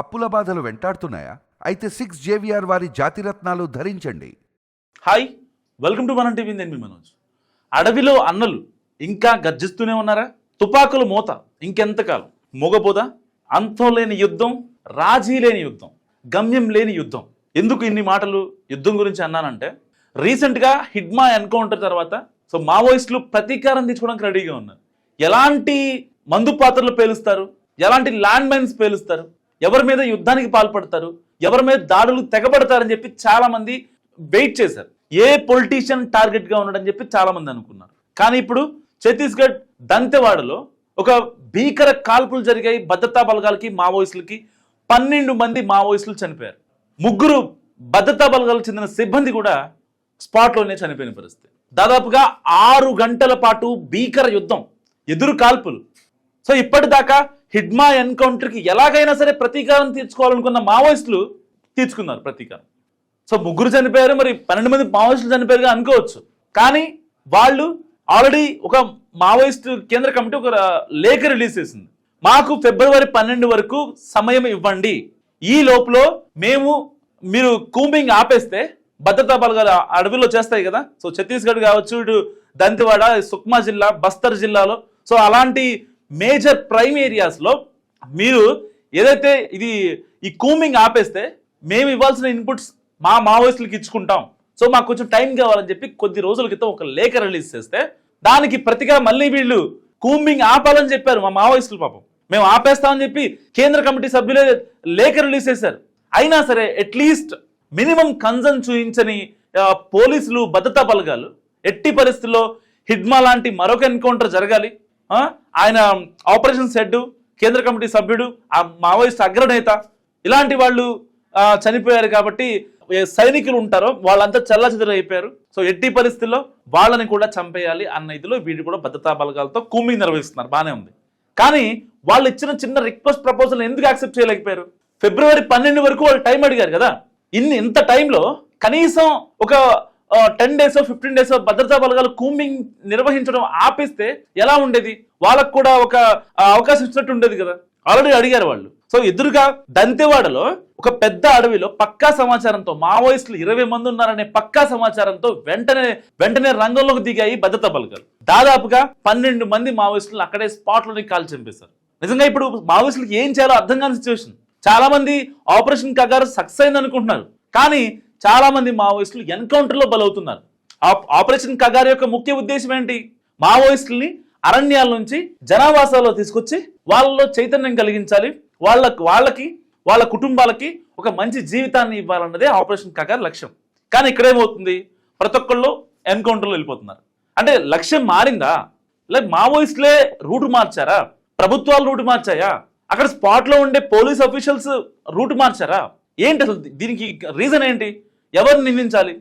అప్పుల బాధలు వెంటాడుతున్నాయా? అయితే సిక్స్ జేవిఆర్ వారి జాతిరత్నాలు ధరించండి. హాయ్ వెల్కమ్ టు మన టీవీ నేను మీ మనోజ్. అడవిలో అన్నలు ఇంకా గర్జిస్తూనే ఉన్నారా? తుపాకులు మూత ఇంకెంతకాలం? మూగపోదా అంతం లేని యుద్ధం రాజీ లేని యుద్ధం గమ్యం లేని యుద్ధం. ఎందుకు ఇన్ని మాటలు యుద్ధం గురించి అన్నానంటే రీసెంట్గా హిడ్మా ఎన్కౌంటర్ తర్వాత సో మావోయిస్టులు ప్రతీకారం తీసుకోవడానికి రెడీగా ఉన్నారు. ఎలాంటి మందు పాత్రలు పేలుస్తారు? ఎలాంటి ల్యాండ్ మైన్స్ పేలుస్తారు? ఎవరి మీద యుద్ధానికి పాల్పడతారు? ఎవరి మీద దాడులు తెగబడతారని చెప్పి చాలామంది వెయిట్ చేశారు. ఏ పొలిటీషియన్ టార్గెట్గా ఉన్నాడని చెప్పి చాలా మంది అనుకున్నారు. కానీ ఇప్పుడు ఛత్తీస్గఢ్ దంతెవాడలో ఒక భీకర కాల్పులు జరిగాయి. భద్రతా బలగాలకి మావోయిస్టులకి. పన్నెండు మంది మావోయిస్టులు చనిపోయారు. ముగ్గురు భద్రతా బలగాలకు చెందిన సిబ్బంది కూడా స్పాట్లోనే చనిపోయిన పరిస్థితి. దాదాపుగా ఆరు గంటల పాటు భీకర యుద్ధం ఎదురు కాల్పులు. సో ఇప్పటిదాకా హిడ్మా ఎన్కౌంటర్కి ఎలాగైనా సరే ప్రతీకారం తీర్చుకోవాలనుకున్న మావోయిస్టులు తీర్చుకున్నారు ప్రతీకారం. సో ముగ్గురు చనిపోయారు మరి పన్నెండు మంది మావోయిస్టులు చనిపోయారుగా అనుకోవచ్చు. కానీ వాళ్ళు ఆల్రెడీ ఒక మావోయిస్టు కేంద్ర కమిటీ ఒక లేఖ రిలీజ్ చేసింది. మాకు ఫిబ్రవరి పన్నెండు వరకు సమయం ఇవ్వండి. ఈ లోపల మేము మీరు కూంబింగ్ ఆపేస్తే భద్రతా బలగాలు అడవిలో చేస్తాయి కదా. సో ఛత్తీస్గఢ్ కావచ్చు ఇటు దంతివాడ సుక్మా జిల్లా బస్తర్ జిల్లాలో. సో అలాంటి మేజర్ ప్రైమ్ ఏరియాస్లో మీరు ఏదైతే ఇది ఈ కూమింగ్ ఆపేస్తే మేము ఇవ్వాల్సిన ఇన్పుట్స్ మా మావోయిస్టులకు ఇచ్చుకుంటాం. సో మాకు కొంచెం టైం కావాలని చెప్పి కొద్ది రోజుల క్రితం ఒక లేఖ రిలీజ్ చేస్తే దానికి ప్రతిగా మళ్ళీ వీళ్ళు కూంబింగ్ ఆపాలని చెప్పారు మా మావోయిస్టులు పాపం. మేము ఆపేస్తామని చెప్పి కేంద్ర కమిటీ సభ్యులే లేఖ రిలీజ్ చేశారు. అయినా సరే అట్లీస్ట్ మినిమం కన్సర్న్ చూపించని పోలీసులు భద్రతా బలగాలు ఎట్టి పరిస్థితుల్లో హిడ్మా లాంటి మరొక ఎన్కౌంటర్ జరగాలి. ఆయన ఆపరేషన్స్ హెడ్ కేంద్ర కమిటీ సభ్యుడు ఆ మావోయిస్ట్ అగ్రనేత ఇలాంటి వాళ్ళు చనిపోయారు కాబట్టి సైనికులు ఉంటారో వాళ్ళంతా చల్ల అయిపోయారు. సో ఎట్టి పరిస్థితుల్లో వాళ్ళని కూడా చంపేయాలి అన్న ఇదిలో వీళ్ళు కూడా భద్రతా బలగాలతో కూమింగ్ నిర్వహిస్తున్నారు. బాగానే ఉంది. కానీ వాళ్ళు ఇచ్చిన చిన్న రిక్వెస్ట్ ప్రపోజల్ ఎందుకు యాక్సెప్ట్ చేయలేకపోయారు? ఫిబ్రవరి పన్నెండు వరకు వాళ్ళు టైం అడిగారు కదా. ఇన్ని ఇంత టైంలో కనీసం ఒక టెన్ డేస్ ఫిఫ్టీన్ డేస్ భద్రతా బలగాలు కూంబింగ్ నిర్వహించడం ఆపేస్తే ఎలా ఉండేది? వాళ్ళకు కూడా ఒక అవకాశం ఇచ్చినట్టు ఉండేది కదా. ఆల్రెడీ అడిగారు వాళ్ళు. సో ఎదురుగా దంతెవాడలో ఒక పెద్ద అడవిలో పక్కా సమాచారంతో మావోయిస్టులు ఇరవై మంది ఉన్నారనే పక్కా సమాచారంతో వెంటనే వెంటనే రంగంలోకి దిగాయి భద్రతా బలగాలు. దాదాపుగా పన్నెండు మంది మావోయిస్టులు అక్కడే స్పాట్లోని కాల్ చంపేశారు. నిజంగా ఇప్పుడు మావోయిస్టులకు ఏం చేయాలో అర్థం కాని సిచ్యువేషన్ చాలా మంది ఆపరేషన్ కగారు సక్సెస్ అయింది అనుకుంటున్నారు కానీ చాలా మంది మావోయిస్టులు ఎన్కౌంటర్లో బలవుతున్నారు. ఆపరేషన్ కగార్ యొక్క ముఖ్య ఉద్దేశం ఏంటి? మావోయిస్టుల్ని అరణ్యాల నుంచి జనావాసాల్లో తీసుకొచ్చి వాళ్ళలో చైతన్యం కలిగించాలి. వాళ్ళకు వాళ్ళకి వాళ్ళ కుటుంబాలకి ఒక మంచి జీవితాన్ని ఇవ్వాలన్నదే ఆపరేషన్ కగార్ లక్ష్యం. కానీ ఇక్కడేమవుతుంది? ప్రతి ఒక్కళ్ళు ఎన్కౌంటర్లో వెళ్ళిపోతున్నారు. అంటే లక్ష్యం మారిందా? లేక మావోయిస్టులే రూట్ మార్చారా? ప్రభుత్వాలు రూట్ మార్చాయా? అక్కడ స్పాట్లో ఉండే పోలీస్ అఫీషియల్స్ రూట్ మార్చారా? ఏంటి అసలు దీనికి రీజన్ ఏంటి? ఎవరిని నిందించాలి?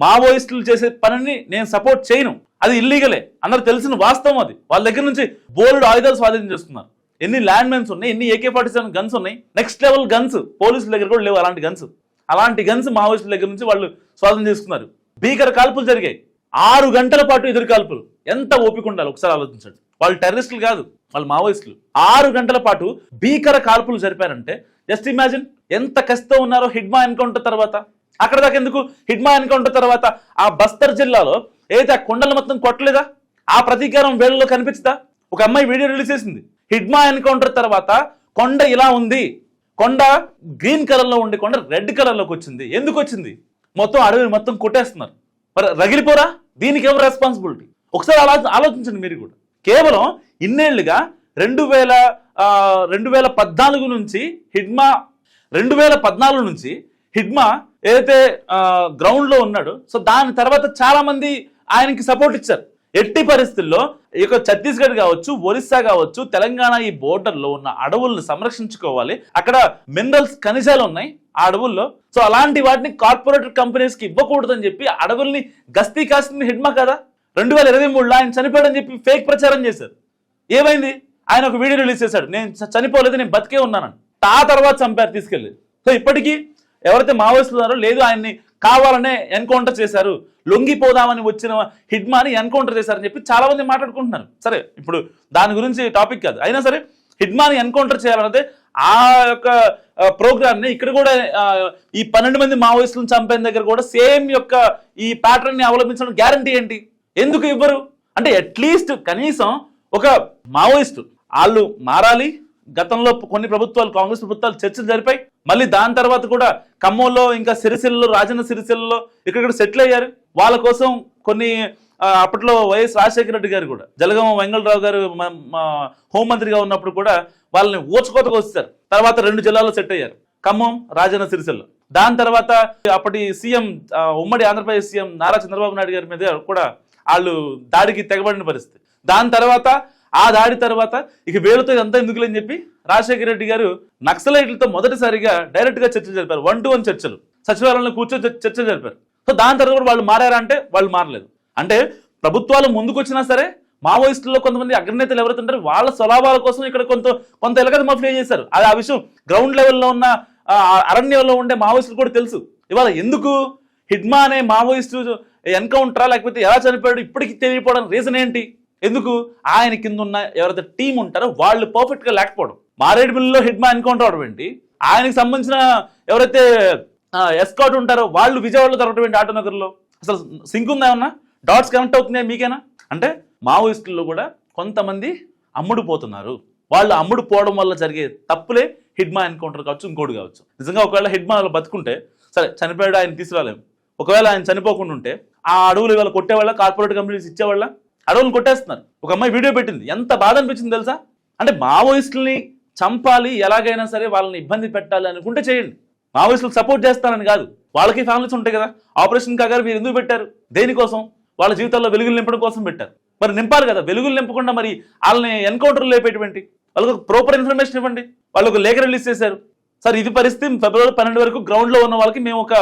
మావోయిస్టులు చేసే పనిని నేను సపోర్ట్ చేయను. అది ఇల్లీగలే. అందరు తెలిసిన వాస్తవం అది. వాళ్ళ దగ్గర నుంచి బోలుడు ఆయుధాలు స్వాధీనం చేస్తున్నారు ఎన్ని ల్యాండ్ మైన్స్ ఉన్నాయి? ఎన్ని ఏకే ఫార్టీ సెవెన్ గన్స్ ఉన్నాయి? నెక్స్ట్ లెవెల్ గన్స్ పోలీసుల దగ్గర కూడా లేవు అలాంటి గన్స్ అలాంటి గన్స్ మావోయిస్టుల దగ్గర నుంచి వాళ్ళు స్వాధీనం చేసుకున్నారు. భీకర కాల్పులు జరిగాయి. ఆరు గంటల పాటు ఎదురు కాల్పులు. ఎంత ఓపిక ఉండాలి? ఒకసారి ఆలోచించండి. వాళ్ళు టెర్రరిస్టులు కాదు వాళ్ళు మావోయిస్టులు. ఆరు గంటల పాటు భీకర కాల్పులు జరిపారంటే జస్ట్ ఇమాజిన్ ఎంత కష్టం ఉన్నారో హిడ్మా ఎన్కౌంటర్ తర్వాత. అక్కడ దాకా ఎందుకు? హిడ్మా ఎన్కౌంటర్ తర్వాత ఆ బస్తర్ జిల్లాలో ఏదైతే ఆ కొండలు మొత్తం కొట్టలేదా? ఆ ప్రతీకారం వేళ్ళలో కనిపించదా? ఒక అమ్మాయి వీడియో రిలీజ్ చేసింది. హిడ్మా ఎన్కౌంటర్ తర్వాత కొండ ఇలా ఉంది. కొండ గ్రీన్ కలర్లో ఉండే కొండ రెడ్ కలర్లోకి వచ్చింది. ఎందుకు వచ్చింది? మొత్తం అడవిని మొత్తం కొట్టేస్తున్నారు. మరి రగిలిపోరా? దీనికి ఎవరు రెస్పాన్సిబిలిటీ ఒకసారి ఆలో ఆలోచించండి మీరు కూడా. కేవలం ఇన్నేళ్ళుగా రెండు వేల రెండు వేల పద్నాలుగు నుంచి హిడ్మా రెండు వేల పద్నాలుగు నుంచి హిడ్మా ఏదైతే గ్రౌండ్లో ఉన్నాడో సో దాని తర్వాత చాలా మంది ఆయనకి సపోర్ట్ ఇచ్చారు. ఎట్టి పరిస్థితుల్లో ఇక ఛత్తీస్గఢ్ కావచ్చు ఒరిస్సా కావచ్చు తెలంగాణ ఈ బోర్డర్లో లో ఉన్న అడవులను సంరక్షించుకోవాలి. అక్కడ మినరల్స్ ఖనిజాలు ఉన్నాయి ఆ అడవుల్లో. సో అలాంటి వాటిని కార్పొరేట్ కంపెనీస్కి ఇవ్వకూడదని చెప్పి అడవుల్ని గస్తీ కాసింది హిడ్మా కదా. రెండు వేల ఇరవై మూడులో ఆయన చనిపోయాడని చెప్పి ఫేక్ ప్రచారం చేశారు. ఏమైంది? ఆయన ఒక వీడియో రిలీజ్ చేశాడు. నేను చనిపోలేదు నేను బతికే ఉన్నానని. ఆ తర్వాత చంపారు తీసుకెళ్ళి. సో ఇప్పటికీ ఎవరైతే మావోయిస్టులు ఉన్నారో లేదు ఆయన్ని కావాలనే ఎన్కౌంటర్ చేశారు. లొంగిపోదామని వచ్చిన హిడ్మాని ఎన్కౌంటర్ చేశారని చెప్పి చాలా మంది మాట్లాడుకుంటున్నారు. సరే ఇప్పుడు దాని గురించి టాపిక్ కాదు. అయినా సరే హిడ్మాని ఎన్కౌంటర్ చేయాలన్నదే ఆ యొక్క ప్రోగ్రామ్ని ఇక్కడ కూడా ఈ పన్నెండు మంది మావోయిస్టులను చంపిన దగ్గర కూడా సేమ్ యొక్క ఈ ప్యాటర్న్ని అవలంబించడం గ్యారంటీ ఏంటి? ఎందుకు ఇవ్వరు? అంటే అట్లీస్ట్ కనీసం ఒక మావోయిస్టు. వాళ్ళు మారాలి. గతంలో కొన్ని ప్రభుత్వాలు కాంగ్రెస్ ప్రభుత్వాలు చర్చలు జరిపాయి. మళ్ళీ దాని తర్వాత కూడా ఖమ్మంలో ఇంకా సిరిసిల్లలో రాజన్న సిరిసిల్లలో ఇక్కడ సెటిల్ అయ్యారు. వాళ్ళ కోసం కొన్ని అప్పట్లో వైఎస్ రాజశేఖర రెడ్డి గారు కూడా జలగామ వెంగళరావు గారు హోంమంత్రిగా ఉన్నప్పుడు కూడా వాళ్ళని ఊచకోతకు వస్తారు తర్వాత రెండు జిల్లాల్లో సెట్ అయ్యారు. ఖమ్మం రాజన్న సిరిసిల్ల. దాని తర్వాత అప్పటి సీఎం ఉమ్మడి ఆంధ్రప్రదేశ్ సీఎం నారా చంద్రబాబు నాయుడు గారి మీద కూడా వాళ్ళు దాడికి తెగబడిన పరిస్థితి. దాని తర్వాత ఆ దాడి తర్వాత ఇక వేలుతో ఇదంతా ఎందుకులే అని చెప్పి రాజశేఖర రెడ్డి గారు నక్సలైట్లతో మొదటిసారిగా డైరెక్ట్గా చర్చలు జరిపారు. వన్ టు వన్ చర్చలు. సచివాలయంలో కూర్చొని చర్చ- చర్చలు జరిపారు. సో దాని తర్వాత కూడా వాళ్ళు మారారా అంటే వాళ్ళు మారలేదు. అంటే ప్రభుత్వాలు ముందుకు వచ్చినా సరే మావోయిస్టుల్లో కొంతమంది అగ్రనేతలు ఎవరైతే ఉంటారో వాళ్ళ స్వలాభాల కోసం ఇక్కడ కొంత కొంత ఎలగదమా మఫ్లీ చేశారు. అది ఆ విషయం గ్రౌండ్ లెవెల్లో ఉన్న అరణ్యంలో ఉండే మావోయిస్టులు కూడా తెలుసు. ఇవాళ ఎందుకు? హిడ్మా అనే మావోయిస్టు ఎన్కౌంటరా లేకపోతే ఎలా చనిపోయాడు ఇప్పటికి తెలియకపోవడం రీజన్ ఏంటి? ఎందుకు? ఆయన కింద ఉన్న ఎవరైతే టీం ఉంటారో వాళ్ళు పర్ఫెక్ట్గా లేకపోవడం. మారేడుమిల్లిలో హిడ్మా ఎన్కౌంటర్ అవడం ఏంటి? ఆయనకి సంబంధించిన ఎవరైతే ఎస్కాట్ ఉంటారో వాళ్ళు విజయవాడలో దొరకడం ఏంటి ఆటోనగర్లో? అసలు సింక్ ఉందా ఏమన్నా? డాట్స్ కనెక్ట్ అవుతున్నాయా మీకేనా? అంటే మావోయిస్టుల్లో కూడా కొంతమంది అమ్ముడు పోతున్నారు వాళ్ళు అమ్ముడు పోవడం వల్ల జరిగే తప్పులే హిడ్మా ఎన్కౌంటర్ కావచ్చు ఇంకోటి కావచ్చు. నిజంగా ఒకవేళ హిడ్మా వాళ్ళు బతుకుంటే సరే చనిపోయాడు ఆయన తీసుకురాలేము ఒకవేళ ఆయన చనిపోకుండా ఉంటే ఆ అడవులు ఇవాళ కొట్టేవాళ్ళ కార్పొరేట్ కంపెనీస్ ఇచ్చేవాళ్ళ? అడవులను కొట్టేస్తున్నారు. ఒక అమ్మాయి వీడియో పెట్టింది. ఎంత బాధ అనిపించింది తెలుసా? అంటే మావోయిస్టుల్ని చంపాలి ఎలాగైనా సరే వాళ్ళని ఇబ్బంది పెట్టాలి అనుకుంటే చేయండి. మావోయిస్టులకు సపోర్ట్ చేస్తానని కాదు. వాళ్ళకి ఫ్యామిలీస్ ఉంటాయి కదా. ఆపరేషన్ కాగారు మీరు ఎందుకు పెట్టారు? దేనికోసం? వాళ్ళ జీవితాల్లో వెలుగులు నింపడం కోసం పెట్టారు. మరి నింపాలి కదా. వెలుగులు నింపకుండా మరి వాళ్ళని ఎన్కౌంటర్లు లేపేటువంటి వాళ్ళకి ఒక ప్రాపర్ ఇన్ఫర్మేషన్ ఇవ్వండి. వాళ్ళు ఒక లేఖ రిలీజ్ చేశారు. సార్ ఇది పరిస్థితి. ఫిబ్రవరి పన్నెండు వరకు గ్రౌండ్లో ఉన్న వాళ్ళకి మేము ఒక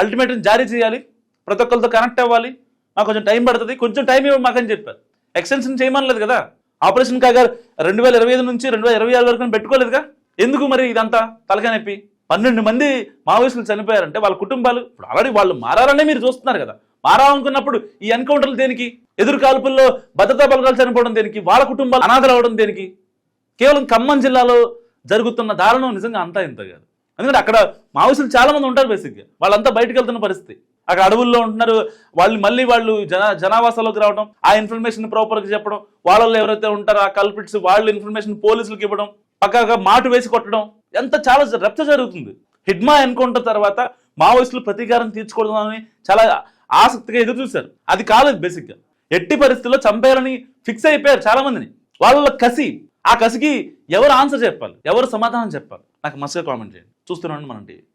అల్టిమేటం జారీ చేయాలి. ప్రతి ఒక్కరితో కనెక్ట్ అవ్వాలి. మాకు కొంచెం టైం పడుతుంది కొంచెం టైం ఇవ్వండి మాకని చెప్పారు. ఎక్స్టెన్షన్ చేయమనలేదు కదా? ఆపరేషన్ కాగా రెండు వేల ఇరవై ఐదు నుంచి రెండు వేల ఇరవై ఆరు వరకు పెట్టుకోలేదుగా? ఎందుకు మరి ఇదంతా తలకాయ నొప్పి? పన్నెండు మంది మావోయిస్టులు చనిపోయారంటే వాళ్ళ కుటుంబాలు ఇప్పుడు ఆల్రెడీ వాళ్ళు మారాలనే మీరు చూస్తున్నారు కదా. మారాలనుకున్నప్పుడు ఈ ఎన్కౌంటర్లు దేనికి? ఎదురు కాల్పుల్లో భద్రతా బలగాలు చనిపోవడం దేనికి? వాళ్ళ కుటుంబాలు అనాథలు అవడం దేనికి? కేవలం ఖమ్మం జిల్లాలో జరుగుతున్న దారుణం నిజంగా అంతా ఇంత కాదు. ఎందుకంటే అక్కడ మావోయిస్టులు చాలా మంది ఉంటారు బేసిక్గా వాళ్ళంతా బయటకు వెళ్తున్న పరిస్థితి. అక్కడ అడవుల్లో ఉంటున్నారు. వాళ్ళు మళ్ళీ వాళ్ళు జన జనావాసాలోకి రావడం ఆ ఇన్ఫర్మేషన్ ప్రాపర్గా చెప్పడం వాళ్ళలో ఎవరైతే ఉంటారో ఆ కల్పిట్స్ వాళ్ళ ఇన్ఫర్మేషన్ పోలీసులకు ఇవ్వడం పక్కగా మాటు వేసి కొట్టడం ఎంత చాలా రప్త జరుగుతుంది. హిడ్మా ఎన్కౌంటర్ తర్వాత మావోయిస్టులు ప్రతీకారం తీర్చుకోవడం అని చాలా ఆసక్తిగా ఎదురు చూశారు అది కాలేదు బేసిక్గా. ఎట్టి పరిస్థితుల్లో చంపేయాలని ఫిక్స్ అయిపోయారు చాలా మందిని వాళ్ళ కసి. ఆ కసికి ఎవరు ఆన్సర్ చెప్పాలి? ఎవరు సమాధానం చెప్పాలి? నాకు మస్తుగా కామెంట్ చేయండి. చూస్తున్నాను మనం టీవీ.